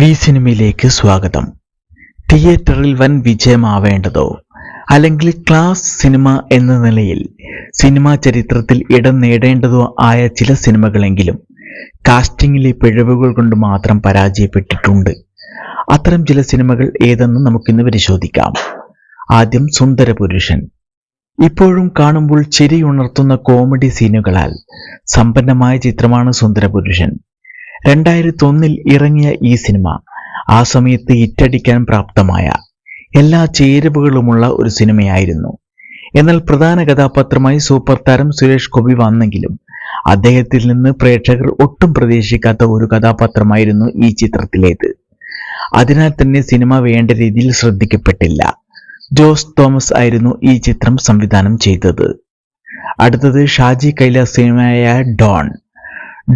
V സിനിമയിലേക്ക് സ്വാഗതം. തിയേറ്ററിൽ വൻ വിജയമാവേണ്ടതോ അല്ലെങ്കിൽ ക്ലാസ് സിനിമ എന്ന നിലയിൽ സിനിമാ ചരിത്രത്തിൽ ഇടം നേടേണ്ടതോ ആയ ചില സിനിമകളെങ്കിലും കാസ്റ്റിംഗിലെ പിഴവുകൾ കൊണ്ട് മാത്രം പരാജയപ്പെട്ടിട്ടുണ്ട്. അത്തരം ചില സിനിമകൾ ഏതെന്ന് നമുക്കിന്ന് പരിശോധിക്കാം. ആദ്യം സുന്ദരപുരുഷൻ. ഇപ്പോഴും കാണുമ്പോൾ ചിരിയുണർത്തുന്ന കോമഡി സീനുകളാൽ സമ്പന്നമായ ചിത്രമാണ് സുന്ദരപുരുഷൻ. രണ്ടായിരത്തി ഒന്നിൽ ഇറങ്ങിയ ഈ സിനിമ ആ സമയത്ത് ഇറ്റടിക്കാൻ പ്രാപ്തമായ എല്ലാ ചേരുവകളുമുള്ള ഒരു സിനിമയായിരുന്നു. എന്നാൽ പ്രധാന കഥാപാത്രമായി സൂപ്പർ താരം സുരേഷ് ഗോപി വന്നെങ്കിലും അദ്ദേഹത്തിൽ നിന്ന് പ്രേക്ഷകർ ഒട്ടും പ്രതീക്ഷിക്കാത്ത ഒരു കഥാപാത്രമായിരുന്നു ഈ ചിത്രത്തിലേത്. അതിനാൽ തന്നെ സിനിമ വേണ്ട രീതിയിൽ ശ്രദ്ധിക്കപ്പെട്ടില്ല. ജോസ് തോമസ് ആയിരുന്നു ഈ ചിത്രം സംവിധാനം ചെയ്തത്. അടുത്തത് ഷാജി കൈലാസ് സിനിമയായ ഡോൺ.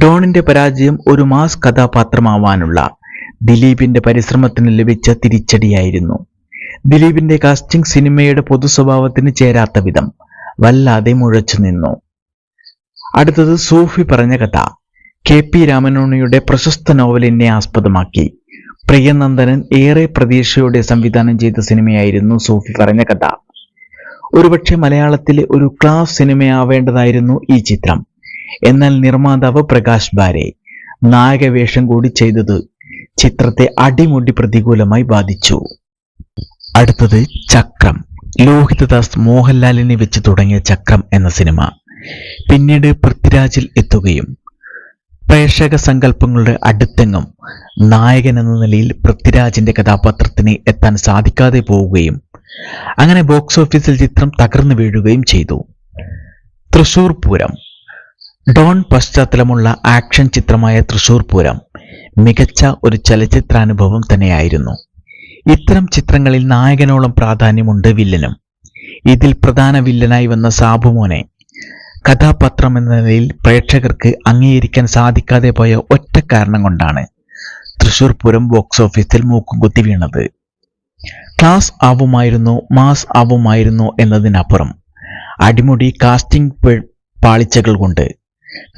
ഡോണിന്റെ പരാജയം ഒരു മാസ് കഥാപാത്രമാവാനുള്ള ദിലീപിന്റെ പരിശ്രമത്തിന് ലഭിച്ച തിരിച്ചടിയായിരുന്നു. ദിലീപിന്റെ കാസ്റ്റിംഗ് സിനിമയുടെ പൊതു സ്വഭാവത്തിന് ചേരാത്ത വിധം വല്ലാതെ മുഴച്ചു നിന്നു. അടുത്തത് സൂഫി പറഞ്ഞ കഥ. കെ പി രാമനോണിയുടെ പ്രശസ്ത നോവലിനെ ആസ്പദമാക്കി. പ്രിയനന്ദനൻ ഏറെ പ്രതീക്ഷയോടെ സംവിധാനം ചെയ്ത സിനിമയായിരുന്നു സൂഫി പറഞ്ഞ കഥ. ഒരുപക്ഷെ മലയാളത്തിലെ ഒരു ക്ലാസ് സിനിമയാവേണ്ടതായിരുന്നു ഈ ചിത്രം. എന്നാൽ നിർമ്മാതാവ് പ്രകാശ് ബാരെ നായകവേഷം കൂടി ചെയ്തത് ചിത്രത്തെ അടിമുടി പ്രതികൂലമായി ബാധിച്ചു. അടുത്തത് ചക്രം. ലോഹിതദാസ് മോഹൻലാലിനെ വെച്ച് തുടങ്ങിയ ചക്രം എന്ന സിനിമ. പിന്നീട് പൃഥ്വിരാജിൽ എത്തുകയും പ്രേക്ഷക സങ്കല്പങ്ങളുടെ അടുത്തെങ്ങും നായകൻ എന്ന നിലയിൽ പൃഥ്വിരാജിന്റെ കഥാപാത്രത്തിന് എത്താൻ സാധിക്കാതെ പോവുകയും അങ്ങനെ ബോക്സ് ഓഫീസിൽ ചിത്രം തകർന്നു വീഴുകയും ചെയ്തു. തൃശൂർ പൂരം. ഡോൺ പശ്ചാത്തലമുള്ള ആക്ഷൻ ചിത്രമായ തൃശൂർ പൂരം മികച്ച ഒരു ചലച്ചിത്രാനുഭവം തന്നെയായിരുന്നു. ഇത്തരം ചിത്രങ്ങളിൽ നായകനോളം പ്രാധാന്യമുണ്ട് വില്ലനും. ഇതിൽ പ്രധാന വില്ലനായി വന്ന സാബുമോനെ കഥാപാത്രം എന്ന നിലയിൽ പ്രേക്ഷകർക്ക് അംഗീകരിക്കാൻ സാധിക്കാതെ പോയ ഒറ്റ കാരണം കൊണ്ടാണ് തൃശൂർ പൂരം ബോക്സ് ഓഫീസിൽ മൂക്കും കുത്തി വീണത്. ക്ലാസ് ആവുമായിരുന്നു മാസ് ആവുമായിരുന്നു എന്നതിനപ്പുറം അടിമുടി കാസ്റ്റിംഗ് പാളിച്ചകൾ കൊണ്ട്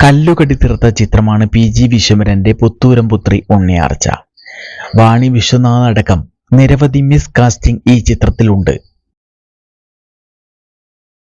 കല്ലുകടി തീർത്ത ചിത്രമാണ് പി ജി വിശ്വമരന്റെ പുത്തൂരം പുത്രി ഉണ്ണിയാർച്ച. വാണി വിശ്വനാഥ് അടക്കം നിരവധി മിസ് കാസ്റ്റിംഗ് ഈ ചിത്രത്തിലുണ്ട്.